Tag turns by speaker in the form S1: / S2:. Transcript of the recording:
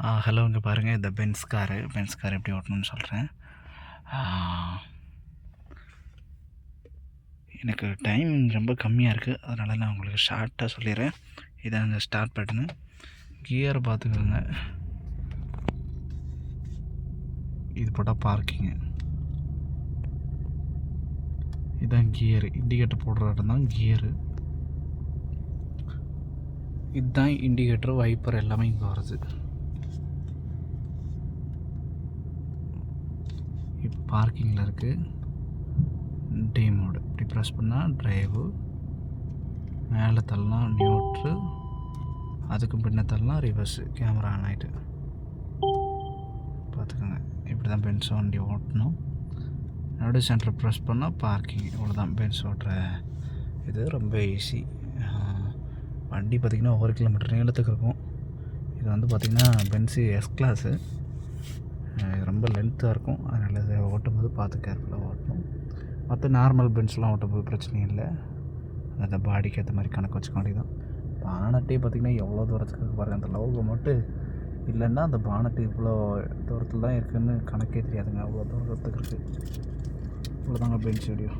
S1: Hello இங்கே பாருங்கள் இந்த பென்ஸ் காரு பென்ஸ் கார் எப்படி ஓட்டணும்னு சொல்கிறேன் எனக்கு டைம் ரொம்ப கம்மியாக இருக்குது அதனால் நான் உங்களுக்கு ஷார்ட்டாக சொல்லிடுறேன். இதை அங்கே ஸ்டார்ட் பட்டனு கியர் பார்த்துக்கோங்க. இது போட்டால் பார்க்கிங்கு இதுதான் கியரு இண்டிகேட்டர் போடுற இடம் தான் கியரு இதுதான் இண்டிகேட்டர் வைப்பர் எல்லாமே இங்கே வருது. இப்போ பார்க்கிங்கில் இருக்குது டே மோடு இப்படி ப்ரெஸ் பண்ணால் ட்ரைவு மேலே தள்ளலாம் நியூட்ரு அதுக்கு பின்ன தள்ளலாம் ரிவர்ஸு கேமரா ஆன் ஆகிட்டு பார்த்துக்கோங்க. இப்படி தான் பென்ஸ் வண்டி ஓட்டணும். நடு சென்டர் ப்ரெஸ் பண்ணால் பார்க்கிங் இவ்வளோ தான் பென்ஸ் ஓட்டுற இது ரொம்ப ஈஸி வண்டி பார்த்திங்கன்னா ஒரு கிலோமீட்டர் நீளத்துக்கு இருக்கும். இது வந்து பார்த்திங்கன்னா பென்ஸு எஸ் கிளாஸு இது ரொம்ப லென்த்தாக இருக்கும். அதனால் ஓட்டும் போது பார்த்து கேர்ஃபுல்லாக ஓட்டணும். மற்ற நார்மல் பென்ஸ்லாம் ஓட்டும்போது பிரச்சனையும் இல்லை. அந்த பாடிக்கு ஏற்ற மாதிரி கணக்கு வச்சுக்க வேண்டியதான் பானட்டே பார்த்திங்கன்னா எவ்வளோ தூரத்துக்கு பாருங்கள் அந்த லவ் மட்டும் இல்லைன்னா அந்த பானட்டு இவ்வளோ தூரத்தில் தான் இருக்குதுன்னு கணக்கே தெரியாதுங்க. அவ்வளோ தூரத்துக்கு இருக்குது இவ்வளோதாங்க பெஞ்ச் வீடியோ